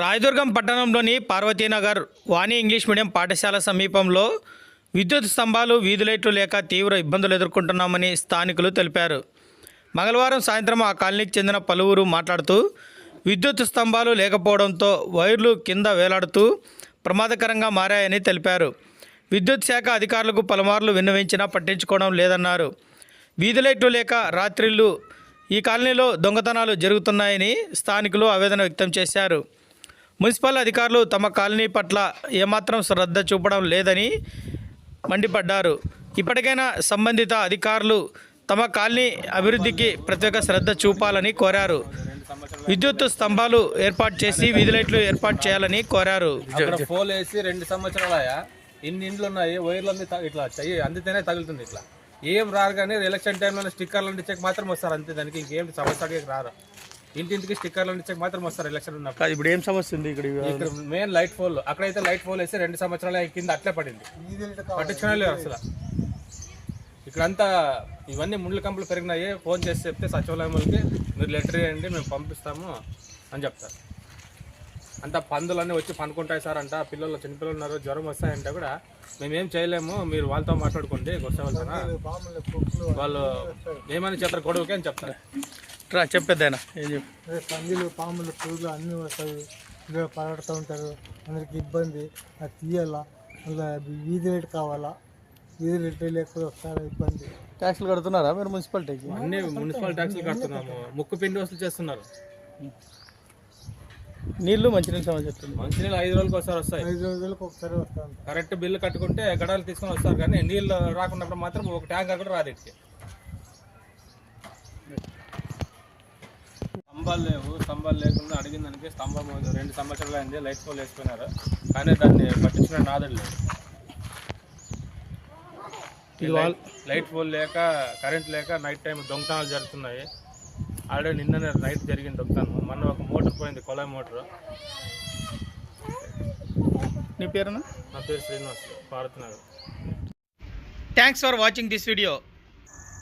రాయదుర్గం పట్టణంలోని పార్వతీనగర్ వాణి English medium పాఠశాల సమీపంలో విద్యుత్ స్తంభాలు వీధి లైట్లు లేక తీవ్ర ఇబ్బందులు ఎదుర్కొంటున్నామని స్థానికులు తెలిపారు. మంగళవారం సాయంత్రం ఆ కాలనీకి చెందిన పలువురు మాట్లాడుతూ విద్యుత్ స్తంభాలు లేకపోవడంతో వైర్లు కింద వేలాడుతూ ప్రమాదకరంగా మారాయని తెలిపారు. విద్యుత్ శాఖ అధికారులకు పలుమార్లు విన్నవించినా పట్టించుకోవడం లేదన్నారు. వీధి లైట్లు లేక రాత్రిళ్ళు ఈ కాలనీలో దొంగతనాలు జరుగుతున్నాయని స్థానికులు ఆవేదన వ్యక్తం చేశారు. మున్సిపల్ అధికారులు తమ కాలనీ పట్ల ఏమాత్రం శ్రద్ధ చూపడం లేదని మండిపడ్డారు. ఇప్పటికైనా సంబంధిత అధికారులు తమ కాలనీ అభివృద్ధికి ప్రత్యేక శ్రద్ధ చూపాలని కోరారు. విద్యుత్ స్తంభాలు ఏర్పాటు చేసి వీధి లైట్లు ఏర్పాటు చేయాలని కోరారు. అక్కడ పోల్ వేసి రెండు సంవత్సరాలయా ఇన్ని ఇండ్లు ఉన్నాయి వైర్లన్నీ ఇట్లా చెయ్యి అందితేనే తగులుతుంది ఇట్లా. ఏం రారు కానీ ఎలక్షన్ టైంలో స్టిక్కర్లు అంటించక మాత్రం వస్తారు అంతే దానికి ఇంకేం సమస్య రారు. ఇంటింటికి స్టిక్కర్లు అంటించక మాత్రం వస్తారు ఎలక్షన్ ఉన్నప్పుడు. ఇప్పుడు ఏం సమస్య ఉంది ఇక్కడ? ఇక్కడ మెయిన్ లైట్ పోల్ అక్కడైతే లైట్ పోల్ వేసి రెండు సంవత్సరాల కింద అట్లే పడింది. పట్టించుకునే లేరు అసలు. ఇక్కడంతా ఇవన్నీ ముండ్ల కంపులు పెరిగినాయి. ఫోన్ చేసి చెప్తే సచివాలయం వాళ్ళకి మీరు లెటర్ ఇవ్వండి మేము పంపిస్తాము అని చెప్తారు. అంతా పందులన్నీ వచ్చి పనుకుంటాయి సార్ అంట. పిల్లలు చిన్నపిల్లలు ఉన్నారు జ్వరం వస్తాయంటే కూడా. మేమేం చేయలేము మీరు వాళ్ళతో మాట్లాడుకోండి వస్తే వాళ్ళతో వాళ్ళు ఏమని చెప్తారు గొడవకి అని చెప్తారు. రా చెప్పేద్దాయన ఏం చెప్పు. అదే పందులు పాములు పురుగులు అన్నీ వస్తాయి. ఇలా పడతా ఉంటారు. అందరికి ఇబ్బంది. అది తీయాలా? మళ్ళీ వీధి రేటు కావాలా? వీధి రేటు లేకపోతే వస్తారా ఇబ్బంది. ట్యాక్స్లు కడుతున్నారా మీరు మున్సిపాలిటీకి? అన్ని మున్సిపల్ ట్యాక్స్లు కడుతున్నాము. ముక్కు పిండి వసూలు చేస్తున్నారు. నీళ్ళు మంచినీళ్ళు సమస్య చెప్తుంది మంచినీళ్ళు ఐదు రోజులకు ఒకసారి వస్తాయి. ఐదు రోజులకు ఒకసారి వస్తాను కరెక్ట్ బిల్లు కట్టుకుంటే గడాలు తీసుకొని వస్తారు కానీ నీళ్ళు రాకున్నప్పుడు మాత్రం ఒక ట్యాంకర్ కూడా రాదు స్తంభాలు లేవు స్తంభాలు లేకుండా అడిగిన దానికి స్తంభం రెండు సంవత్సరాలు అయింది లైట్ పోల్ వేసుకున్నారు. కానీ దాన్ని పట్టించుకునే నాదుడు లేదు లైట్- పోల్ లేక కరెంట్ లేక నైట్ టైం దొంగతనాలు జరుగుతున్నాయి. ఆల్రెడీ నిన్న నైట్ జరిగింది దొంగతనం. మొన్న ఒక మోటార్ పోయింది కొలాయి మోటార్. నీ పేరునా? నా పేరు శ్రీనివాస్ పాడుతున్నారు thanks for watching this video